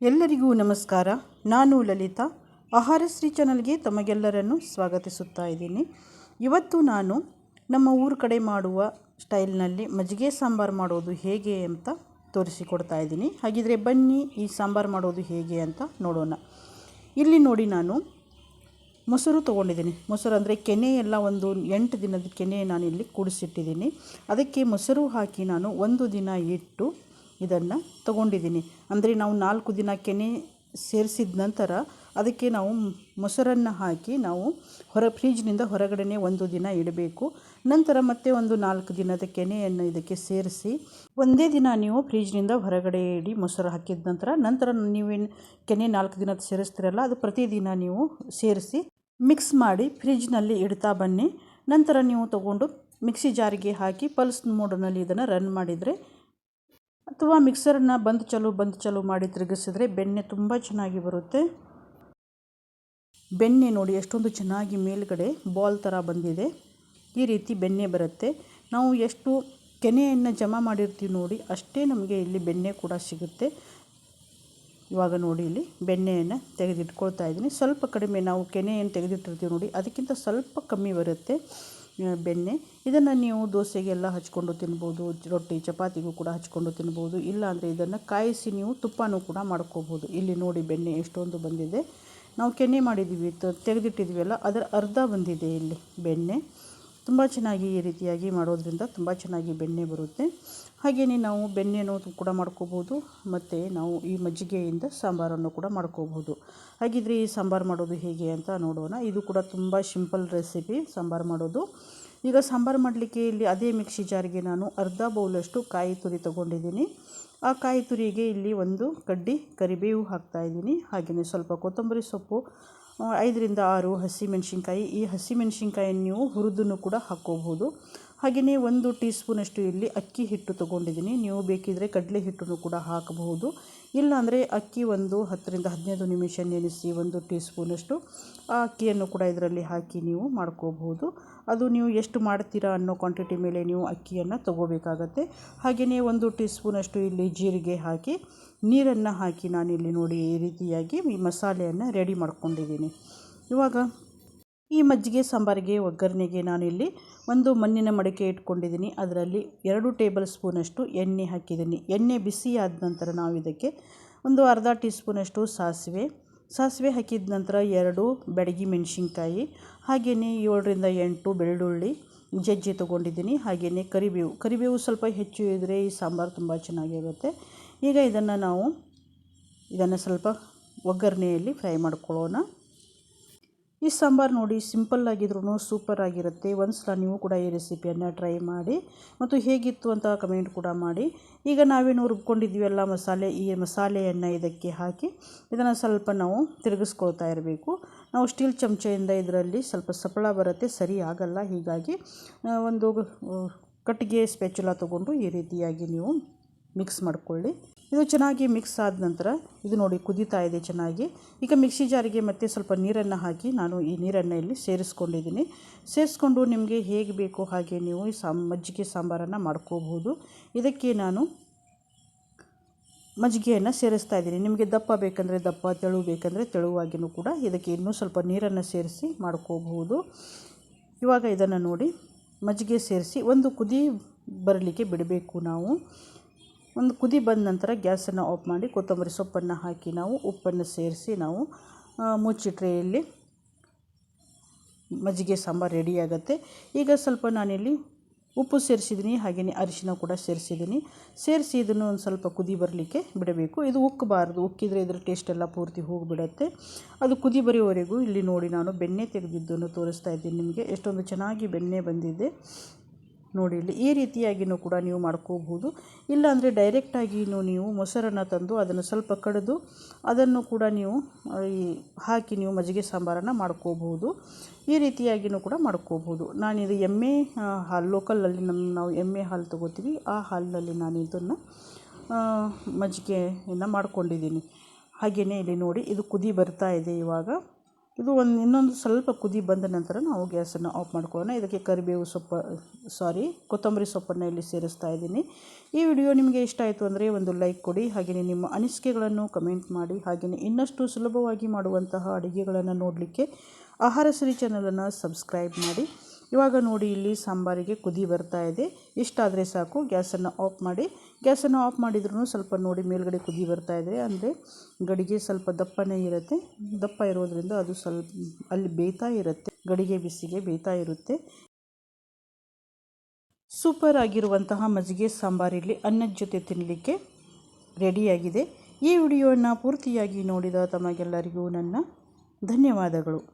ಎಲ್ಲರಿಗೂ ನಮಸ್ಕಾರ. ನಾನು ಲಲಿತಾ. ಆಹಾರಶ್ರೀ ಚಾನಲ್ಗೆ ತಮಗೆಲ್ಲರನ್ನು ಸ್ವಾಗತಿಸುತ್ತಾ ಇದ್ದೀನಿ. ಇವತ್ತು ನಾನು ನಮ್ಮ ಊರ ಕಡೆ ಮಾಡುವ ಸ್ಟೈಲ್ನಲ್ಲಿ ಮಜ್ಜಿಗೆ ಸಾಂಬಾರು ಮಾಡೋದು ಹೇಗೆ ಅಂತ ತೋರಿಸಿಕೊಡ್ತಾ ಇದ್ದೀನಿ. ಹಾಗಿದ್ರೆ ಬನ್ನಿ ಈ ಸಾಂಬಾರು ಮಾಡೋದು ಹೇಗೆ ಅಂತ ನೋಡೋಣ. ಇಲ್ಲಿ ನೋಡಿ ನಾನು ಮೊಸರು ತೊಗೊಂಡಿದ್ದೀನಿ. ಮೊಸರು ಅಂದರೆ ಕೆನೆ ಎಲ್ಲ ಒಂದು ಎಂಟು ದಿನದ ಕೆನೆ ನಾನು ಇಲ್ಲಿ ಕೂಡಿಸಿಟ್ಟಿದ್ದೀನಿ. ಅದಕ್ಕೆ ಮೊಸರು ಹಾಕಿ ನಾನು ಒಂದು ದಿನ ಇಟ್ಟು ಇದನ್ನು ತಗೊಂಡಿದ್ದೀನಿ. ಅಂದರೆ ನಾವು ನಾಲ್ಕು ದಿನ ಕೆನೆ ಸೇರಿಸಿದ ನಂತರ ಅದಕ್ಕೆ ನಾವು ಮೊಸರನ್ನು ಹಾಕಿ ನಾವು ಹೊರ ಫ್ರಿಜ್ನಿಂದ ಹೊರಗಡೆನೇ ಒಂದು ದಿನ ಇಡಬೇಕು. ನಂತರ ಮತ್ತೆ ಒಂದು ನಾಲ್ಕು ದಿನದ ಕೆನೆಯನ್ನು ಇದಕ್ಕೆ ಸೇರಿಸಿ ಒಂದೇ ದಿನ ನೀವು ಫ್ರಿಜ್ನಿಂದ ಹೊರಗಡೆ ಇಡಿ ಮೊಸರು ಹಾಕಿದ ನಂತರ ನಂತರ ನೀವೇನು ಕೆನೆ ನಾಲ್ಕು ದಿನದ ಸೇರಿಸ್ತೀರಲ್ಲ, ಅದು ಪ್ರತಿದಿನ ನೀವು ಸೇರಿಸಿ ಮಿಕ್ಸ್ ಮಾಡಿ ಫ್ರಿಜ್ನಲ್ಲಿ ಇಡ್ತಾ ಬನ್ನಿ. ನಂತರ ನೀವು ತಗೊಂಡು ಮಿಕ್ಸಿ ಜಾರಿಗೆ ಹಾಕಿ, ಪಲ್ಸ್ ಮೋಡನಲ್ಲಿ ಇದನ್ನು ರನ್ ಮಾಡಿದರೆ ಅಥವಾ ಮಿಕ್ಸರನ್ನ ಬಂದ್ ಚಲು ಬಂದ್ ಚಲು ಮಾಡಿ ತಿರುಗಿಸಿದ್ರೆ ಬೆಣ್ಣೆ ತುಂಬ ಚೆನ್ನಾಗಿ ಬರುತ್ತೆ. ಬೆಣ್ಣೆ ನೋಡಿ ಎಷ್ಟೊಂದು ಚೆನ್ನಾಗಿ ಮೇಲ್ಗಡೆ ಬಾಲ್ ಥರ ಬಂದಿದೆ. ಈ ರೀತಿ ಬೆಣ್ಣೆ ಬರುತ್ತೆ. ನಾವು ಎಷ್ಟು ಕೆನೆಯನ್ನು ಜಮಾ ಮಾಡಿರ್ತೀವಿ ನೋಡಿ ಅಷ್ಟೇ ನಮಗೆ ಇಲ್ಲಿ ಬೆಣ್ಣೆ ಕೂಡ ಸಿಗುತ್ತೆ. ಇವಾಗ ನೋಡಿ ಇಲ್ಲಿ ಬೆಣ್ಣೆಯನ್ನು ತೆಗೆದಿಟ್ಕೊಳ್ತಾ ಇದ್ದೀನಿ. ಸ್ವಲ್ಪ ಕಡಿಮೆ ನಾವು ಕೆನೆಯನ್ನು ತೆಗೆದಿಟ್ಟಿರ್ತೀವಿ ನೋಡಿ, ಅದಕ್ಕಿಂತ ಸ್ವಲ್ಪ ಕಮ್ಮಿ ಬರುತ್ತೆ. ಬೆಣ್ಣೆ. ಇದನ್ನು ನೀವು ದೋಸೆಗೆಲ್ಲ ಹಚ್ಕೊಂಡು ತಿನ್ಬೋದು, ರೊಟ್ಟಿ, ಚಪಾತಿಗೂ ಕೂಡ ಹಚ್ಕೊಂಡು ತಿನ್ಬೋದು. ಇಲ್ಲಾಂದರೆ ಇದನ್ನು ಕಾಯಿಸಿ ನೀವು ತುಪ್ಪನೂ ಕೂಡ ಮಾಡ್ಕೋಬೋದು. ಇಲ್ಲಿ ನೋಡಿ ಬೆಣ್ಣೆ ಎಷ್ಟೊಂದು ಬಂದಿದೆ. ನಾವು ಕೆನೆ ಮಾಡಿದ್ದೀವಿ ತೆಗೆದಿಟ್ಟಿದ್ದೀವಲ್ಲ ಅದರ ಅರ್ಧ ಬಂದಿದೆ ಇಲ್ಲಿ ಬೆಣ್ಣೆ. ತುಂಬ ಚೆನ್ನಾಗಿ ಈ ರೀತಿಯಾಗಿ ಮಾಡೋದ್ರಿಂದ ತುಂಬ ಚೆನ್ನಾಗಿ ಬೆಣ್ಣೆ ಬರುತ್ತೆ. ಹಾಗೆಯೇ ನಾವು ಬೆಣ್ಣೆನೂ ಕೂಡ ಮಾಡ್ಕೋಬೋದು, ಮತ್ತು ನಾವು ಈ ಮಜ್ಜಿಗೆಯಿಂದ ಸಾಂಬಾರನ್ನು ಕೂಡ ಮಾಡ್ಕೋಬೋದು. ಹಾಗಿದ್ರೆ ಈ ಸಾಂಬಾರು ಮಾಡೋದು ಹೇಗೆ ಅಂತ ನೋಡೋಣ. ಇದು ಕೂಡ ತುಂಬ ಸಿಂಪಲ್ ರೆಸಿಪಿ ಸಾಂಬಾರು ಮಾಡೋದು. ಈಗ ಸಾಂಬಾರು ಮಾಡಲಿಕ್ಕೆ ಇಲ್ಲಿ ಅದೇ ಮಿಕ್ಸಿ ಜಾರಿಗೆ ನಾನು ಅರ್ಧ ಬೌಲಷ್ಟು ಕಾಯಿ ತುರಿ ತೊಗೊಂಡಿದ್ದೀನಿ. ಆ ಕಾಯಿ ತುರಿಗೆ ಇಲ್ಲಿ ಒಂದು ಕಡ್ಡಿ ಕರಿಬೇವು ಹಾಕ್ತಾಯಿದ್ದೀನಿ ಹಾಗೆಯೇ ಸ್ವಲ್ಪ ಕೊತ್ತಂಬರಿ ಸೊಪ್ಪು ಐದರಿಂದ ಆರು ಹಸಿಮೆಣಸಿನ್ಕಾಯಿ ಈ ಹಸಿಮೆಣ್ಸಿನ್ಕಾಯಿಯನ್ನು ನೀವು ಹುರಿದನ್ನು ಕೂಡ ಹಾಕ್ಕೋಬೋದು ಹಾಗೆಯೇ ಒಂದು ಟೀ ಸ್ಪೂನಷ್ಟು ಇಲ್ಲಿ ಅಕ್ಕಿ ಹಿಟ್ಟು ತೊಗೊಂಡಿದ್ದೀನಿ. ನೀವು ಬೇಕಿದ್ದರೆ ಕಡಲೆ ಹಿಟ್ಟನ್ನು ಕೂಡ ಹಾಕಬಹುದು. ಇಲ್ಲಾಂದರೆ ಅಕ್ಕಿ ಒಂದು ಹತ್ತರಿಂದ ಹದಿನೈದು ನಿಮಿಷ ನೆನೆಸಿ ಒಂದು ಟೀ ಸ್ಪೂನಷ್ಟು ಆ ಅಕ್ಕಿಯನ್ನು ಕೂಡ ಇದರಲ್ಲಿ ಹಾಕಿ ನೀವು ಮಾಡ್ಕೋಬಹುದು. ಅದು ನೀವು ಎಷ್ಟು ಮಾಡ್ತೀರಾ ಅನ್ನೋ ಕ್ವಾಂಟಿಟಿ ಮೇಲೆ ನೀವು ಅಕ್ಕಿಯನ್ನು ತೊಗೋಬೇಕಾಗತ್ತೆ. ಹಾಗೆಯೇ ಒಂದು ಟೀ ಸ್ಪೂನಷ್ಟು ಇಲ್ಲಿ ಜೀರಿಗೆ ಹಾಕಿ, ನೀರನ್ನು ಹಾಕಿ ನಾನಿಲ್ಲಿ ನೋಡಿ ಈ ರೀತಿಯಾಗಿ ಈ ಮಸಾಲೆಯನ್ನು ರೆಡಿ ಮಾಡ್ಕೊಂಡಿದ್ದೀನಿ. ಇವಾಗ ಈ ಮಜ್ಜಿಗೆ ಸಾಂಬಾರಿಗೆ ಒಗ್ಗರಣೆಗೆ ನಾನಿಲ್ಲಿ ಒಂದು ಮಣ್ಣಿನ ಮಡಿಕೆ ಇಟ್ಕೊಂಡಿದ್ದೀನಿ. ಅದರಲ್ಲಿ ಎರಡು ಟೇಬಲ್ ಸ್ಪೂನಷ್ಟು ಎಣ್ಣೆ ಹಾಕಿದ್ದೀನಿ. ಎಣ್ಣೆ ಬಿಸಿ ಆದ ನಂತರ ನಾವು ಇದಕ್ಕೆ ಒಂದು ಅರ್ಧ ಟೀ ಸ್ಪೂನಷ್ಟು ಸಾಸಿವೆ. ಸಾಸಿವೆ ಹಾಕಿದ ನಂತರ ಎರಡು ಬೆಡಗಿ ಮೆಣಸಿನ್ಕಾಯಿ, ಹಾಗೆಯೇ ಏಳರಿಂದ ಎಂಟು ಬೆಳ್ಳುಳ್ಳಿ ಜಜ್ಜಿ ತೊಗೊಂಡಿದ್ದೀನಿ. ಹಾಗೆಯೇ ಕರಿಬೇವು. ಕರಿಬೇವು ಸ್ವಲ್ಪ ಹೆಚ್ಚು ಇದ್ದರೆ ಈ ಸಾಂಬಾರು ತುಂಬ ಚೆನ್ನಾಗಿರುತ್ತೆ. ಈಗ ಇದನ್ನು ನಾವು, ಇದನ್ನು ಸ್ವಲ್ಪ ಒಗ್ಗರಣೆಯಲ್ಲಿ ಫ್ರೈ ಮಾಡ್ಕೊಳ್ಳೋಣ. ಈ ಸಾಂಬಾರು ನೋಡಿ ಸಿಂಪಲ್ ಆಗಿದ್ರೂ ಸೂಪರ್ ಆಗಿರುತ್ತೆ. ಒಂದು ಸಲ ನೀವು ಕೂಡ ಈ ರೆಸಿಪಿಯನ್ನು ಟ್ರೈ ಮಾಡಿ ಮತ್ತು ಹೇಗಿತ್ತು ಅಂತ ಕಮೆಂಟ್ ಕೂಡ ಮಾಡಿ. ಈಗ ನಾವೇನು ರುಬ್ಕೊಂಡಿದ್ದೀವಲ್ಲ ಮಸಾಲೆ, ಈ ಮಸಾಲೆಯನ್ನು ಇದಕ್ಕೆ ಹಾಕಿ ಇದನ್ನು ಸ್ವಲ್ಪ ನಾವು ತಿರುಗಿಸ್ಕೊಳ್ತಾ ಇರಬೇಕು. ನಾವು ಸ್ಟೀಲ್ ಚಮಚೆಯಿಂದ ಇದರಲ್ಲಿ ಸ್ವಲ್ಪ ಸಪ್ಪಳ ಬರುತ್ತೆ, ಸರಿ ಆಗಲ್ಲ. ಹೀಗಾಗಿ ಒಂದು ಕಟ್ಟಿಗೆ ಸ್ಪೆಚುಲ ತೊಗೊಂಡು ಈ ರೀತಿಯಾಗಿ ನೀವು ಮಿಕ್ಸ್ ಮಾಡಿಕೊಳ್ಳಿ. ಇದು ಚೆನ್ನಾಗಿ ಮಿಕ್ಸ್ ಆದ ನಂತರ ಇದು ನೋಡಿ ಕುದೀತಾ ಇದೆ ಚೆನ್ನಾಗಿ. ಈಗ ಮಿಕ್ಸಿ ಜಾರಿಗೆ ಮತ್ತೆ ಸ್ವಲ್ಪ ನೀರನ್ನು ಹಾಕಿ ನಾನು ಈ ನೀರನ್ನು ಇಲ್ಲಿ ಸೇರಿಸ್ಕೊಂಡಿದ್ದೀನಿ. ಸೇರಿಸ್ಕೊಂಡು ನಿಮಗೆ ಹೇಗೆ ಬೇಕೋ ಹಾಗೆ ನೀವು ಈ ಸಾಂ ಮಜ್ಜಿಗೆ ಸಾಂಬಾರನ್ನು ಮಾಡ್ಕೋಬಹುದು. ಇದಕ್ಕೆ ನಾನು ಮಜ್ಜಿಗೆಯನ್ನು ಸೇರಿಸ್ತಾ ಇದ್ದೀನಿ. ನಿಮಗೆ ದಪ್ಪ ಬೇಕಂದರೆ ದಪ್ಪ, ತೆಳು ಬೇಕಂದರೆ ತೆಳುವಾಗಿಯೂ ಕೂಡ ಇದಕ್ಕೆ ಇನ್ನೂ ಸ್ವಲ್ಪ ನೀರನ್ನು ಸೇರಿಸಿ ಮಾಡ್ಕೋಬಹುದು. ಇವಾಗ ಇದನ್ನು ನೋಡಿ ಮಜ್ಜಿಗೆ ಸೇರಿಸಿ ಒಂದು ಕುದಿ ಬರಲಿಕ್ಕೆ ಬಿಡಬೇಕು ನಾವು. ಒಂದು ಕುದಿ ಬಂದ ನಂತರ ಗ್ಯಾಸನ್ನು ಆಫ್ ಮಾಡಿ ಕೊತ್ತಂಬರಿ ಸೊಪ್ಪನ್ನು ಹಾಕಿ ನಾವು ಉಪ್ಪನ್ನು ಸೇರಿಸಿ ನಾವು ಮುಚ್ಚಿ ಟ್ರೇಯಲ್ಲಿ ಮಜ್ಜಿಗೆ ಸಾಂಬಾರು ರೆಡಿಯಾಗುತ್ತೆ ಈಗ ಸ್ವಲ್ಪ ನಾನಿಲ್ಲಿ ಉಪ್ಪು ಸೇರಿಸಿದ್ದೀನಿ, ಹಾಗೆಯೇ ಅರಿಶಿನ ಕೂಡ ಸೇರಿಸಿದ್ದೀನಿ. ಸೇರಿಸಿ ಇದನ್ನು ಒಂದು ಸ್ವಲ್ಪ ಕುದಿ ಬರಲಿಕ್ಕೆ ಬಿಡಬೇಕು. ಇದು ಉಕ್ಕಬಾರ್ದು, ಉಕ್ಕಿದರೆ ಇದರ ಟೇಸ್ಟ್ ಎಲ್ಲ ಪೂರ್ತಿ ಹೋಗಿಬಿಡತ್ತೆ. ಅದು ಕುದಿ ಬರೆಯುವವರೆಗೂ ಇಲ್ಲಿ ನೋಡಿ ನಾನು ಬೆಣ್ಣೆ ತೆಗೆದಿದ್ದನ್ನು ತೋರಿಸ್ತಾ ಇದ್ದೀನಿ ನಿಮಗೆ. ಎಷ್ಟೊಂದು ಚೆನ್ನಾಗಿ ಬೆಣ್ಣೆ ಬಂದಿದೆ. ನೋಡಿ ಇಲ್ಲಿ ಈ ರೀತಿಯಾಗಿಯೂ ಕೂಡ ನೀವು ಮಾಡ್ಕೋಬಹುದು. ಇಲ್ಲಾಂದರೆ ಡೈರೆಕ್ಟಾಗಿಯೂ ನೀವು ಮೊಸರನ್ನು ತಂದು ಅದನ್ನು ಸ್ವಲ್ಪ ಕಡಿದು ಅದನ್ನು ಕೂಡ ನೀವು ಈ ಹಾಕಿ ನೀವು ಮಜ್ಜಿಗೆ ಸಾಂಬಾರನ್ನು ಮಾಡ್ಕೋಬಹುದು. ಈ ರೀತಿಯಾಗಿಯೂ ಕೂಡ ಮಾಡ್ಕೋಬಹುದು. ನಾನಿದು ಎಮ್ಮೆ ಹಾಲು, ಲೋಕಲಲ್ಲಿ ನಮ್ಮ, ನಾವು ಎಮ್ಮೆ ಹಾಲು ತೊಗೋತೀವಿ. ಆ ಹಾಲಿನಲ್ಲಿ ನಾನು ಇದನ್ನು ಮಜ್ಜಿಗೆಯನ್ನು ಮಾಡ್ಕೊಂಡಿದ್ದೀನಿ. ಹಾಗೆಯೇ ಇಲ್ಲಿ ನೋಡಿ, ಇದು ಕುದಿ ಬರ್ತಾ ಇದೆ ಇವಾಗ. ಇದು ಒಂದು ಇನ್ನೊಂದು ಸ್ವಲ್ಪ ಕುದಿ ಬಂದ ನಂತರ ನಾವು ಗ್ಯಾಸನ್ನು ಆಫ್ ಮಾಡ್ಕೊಳ್ಳೋಣ. ಇದಕ್ಕೆ ಕರಿಬೇವು ಸೊಪ್ಪು, ಸಾರಿ, ಕೊತ್ತಂಬರಿ ಸೊಪ್ಪನ್ನು ಇಲ್ಲಿ ಸೇರಿಸ್ತಾ ಇದ್ದೀನಿ. ಈ ವಿಡಿಯೋ ನಿಮಗೆ ಇಷ್ಟ ಆಯಿತು ಅಂದರೆ ಒಂದು ಲೈಕ್ ಕೊಡಿ, ಹಾಗೆಯೇ ನಿಮ್ಮ ಅನಿಸಿಕೆಗಳನ್ನು ಕಮೆಂಟ್ ಮಾಡಿ, ಹಾಗೆಯೇ ಇನ್ನಷ್ಟು ಸುಲಭವಾಗಿ ಮಾಡುವಂತಹ ಅಡುಗೆಗಳನ್ನು ನೋಡಲಿಕ್ಕೆ ಆಹಾರ ಸಿರಿ ಚಾನಲನ್ನು ಸಬ್ಸ್ಕ್ರೈಬ್ ಮಾಡಿ. ಇವಾಗ ನೋಡಿ ಇಲ್ಲಿ ಸಾಂಬಾರಿಗೆ ಕುದಿ ಬರ್ತಾ ಇದೆ. ಇಷ್ಟಾದರೆ ಸಾಕು, ಗ್ಯಾಸನ್ನು ಆಫ್ ಮಾಡಿ. ಗ್ಯಾಸನ್ನು ಆಫ್ ಮಾಡಿದ್ರೂ ಸ್ವಲ್ಪ ನೋಡಿ ಮೇಲ್ಗಡೆ ಕುದಿ ಬರ್ತಾ ಇದೆ. ಅಂದರೆ ಗಡಿಗೆ ಸ್ವಲ್ಪ ದಪ್ಪನೇ ಇರುತ್ತೆ. ದಪ್ಪ ಇರೋದ್ರಿಂದ ಅದು ಸ್ವಲ್ಪ ಅಲ್ಲಿ ಬೇಯ್ತಾ ಇರುತ್ತೆ. ಗಡಿಗೆ ಬಿಸಿಗೆ ಬೇಯ್ತಾ ಇರುತ್ತೆ. ಸೂಪರ್ ಆಗಿರುವಂತಹ ಮಜ್ಜಿಗೆ ಸಾಂಬಾರಿಲ್ಲಿ ಅನ್ನದ ಜೊತೆ ತಿನ್ನಲಿಕ್ಕೆ ರೆಡಿಯಾಗಿದೆ. ಈ ವಿಡಿಯೋವನ್ನು ಪೂರ್ತಿಯಾಗಿ ನೋಡಿದ ತಮಗೆಲ್ಲರಿಗೂ ನನ್ನ ಧನ್ಯವಾದಗಳು.